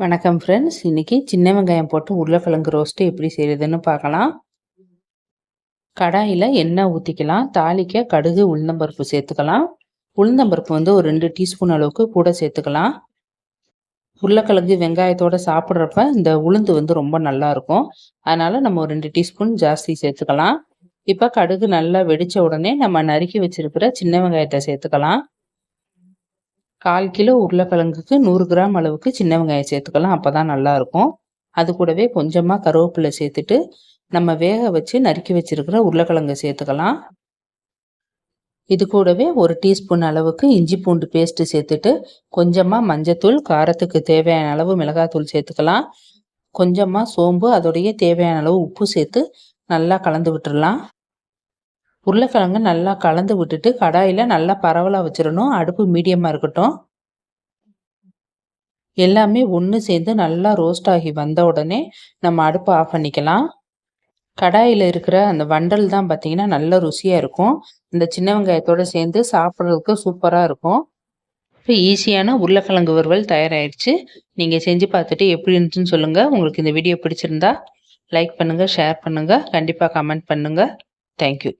வணக்கம் ஃப்ரெண்ட்ஸ் இன்றைக்கி சின்ன வெங்காயம் போட்டு உருளைக்கிழங்கு ரோஸ்ட்டு எப்படி செய்கிறதுன்னு பார்க்கலாம். கடாயில் எண்ணெய் ஊற்றிக்கலாம் தாளிக்க கடுகு உளுந்தம்பருப்பு சேர்த்துக்கலாம். உளுந்தம்பருப்பு வந்து ஒரு ரெண்டு டீஸ்பூன் அளவுக்கு கூட சேர்த்துக்கலாம். உருளைக்கிழங்கு வெங்காயத்தோடு சாப்பிட்றப்ப இந்த உளுந்து வந்து ரொம்ப நல்லாயிருக்கும் அதனால் நம்ம ஒரு ரெண்டு டீஸ்பூன் ஜாஸ்தி சேர்த்துக்கலாம். இப்போ கடுகு நல்லா வெடித்த உடனே நம்ம நறுக்கி வச்சுருக்கிற சின்ன வெங்காயத்தை சேர்த்துக்கலாம். கால் கிலோ உருளைக்கிழங்குக்கு நூறு கிராம் அளவுக்கு சின்ன வெங்காயம் சேர்த்துக்கலாம். அப்போ தான் நல்லாயிருக்கும். அது கூடவே கொஞ்சமாக கருவேப்பிலை சேர்த்துட்டு நம்ம வேக வச்சு நறுக்கி வச்சுருக்கிற உருளைக்கிழங்கு சேர்த்துக்கலாம். இது கூடவே ஒரு டீஸ்பூன் அளவுக்கு இஞ்சி பூண்டு பேஸ்ட்டு சேர்த்துட்டு கொஞ்சமாக மஞ்சத்தூள் காரத்துக்கு தேவையான அளவு மிளகாத்தூள் சேர்த்துக்கலாம். கொஞ்சமாக சோம்பு அதோடைய தேவையான அளவு உப்பு சேர்த்து நல்லா கலந்து விட்டுடலாம் உருளைக்கிழங்கு நல்லா கலந்து விட்டுட்டு கடாயில் நல்லா பரவலாக வச்சிடணும். அடுப்பு மீடியமாக இருக்கட்டும். எல்லாமே ஒன்று சேர்ந்து நல்லா ரோஸ்ட் ஆகி வந்த உடனே நம்ம அடுப்பை ஆஃப் பண்ணிக்கலாம். கடாயில் இருக்கிற அந்த வண்டல் தான் பார்த்தீங்கன்னா நல்ல ருசியாக இருக்கும். இந்த சின்ன வெங்காயத்தோடு சேர்ந்து சாப்பிட்றதுக்கு சூப்பராக இருக்கும். இப்போ ஈஸியான உருளைக்கிழங்கு வறுவல் தயாராகிடுச்சு நீங்கள் செஞ்சு பார்த்துட்டு எப்படி இருந்துச்சுன்னு சொல்லுங்கள் உங்களுக்கு இந்த வீடியோ பிடிச்சிருந்தா லைக் பண்ணுங்கள் ஷேர் பண்ணுங்கள் கண்டிப்பாக கமெண்ட் பண்ணுங்கள் தேங்க்யூ.